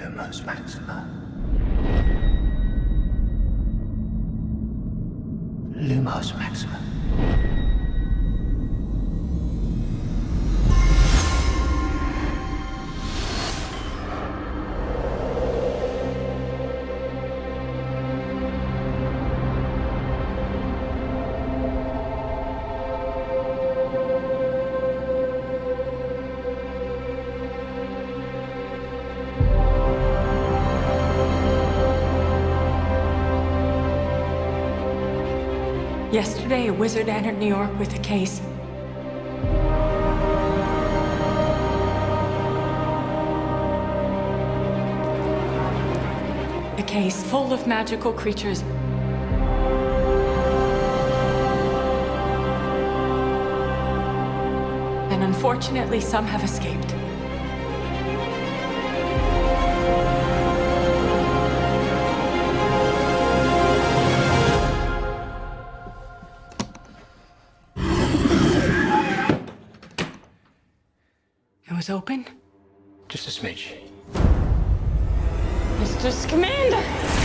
Lumos Maxima. Lumos Maxima. Yesterday, a wizard entered New York with a case. A case full of magical creatures. And unfortunately, some have escaped. It was open. Just a smidge. Mr. Scamander!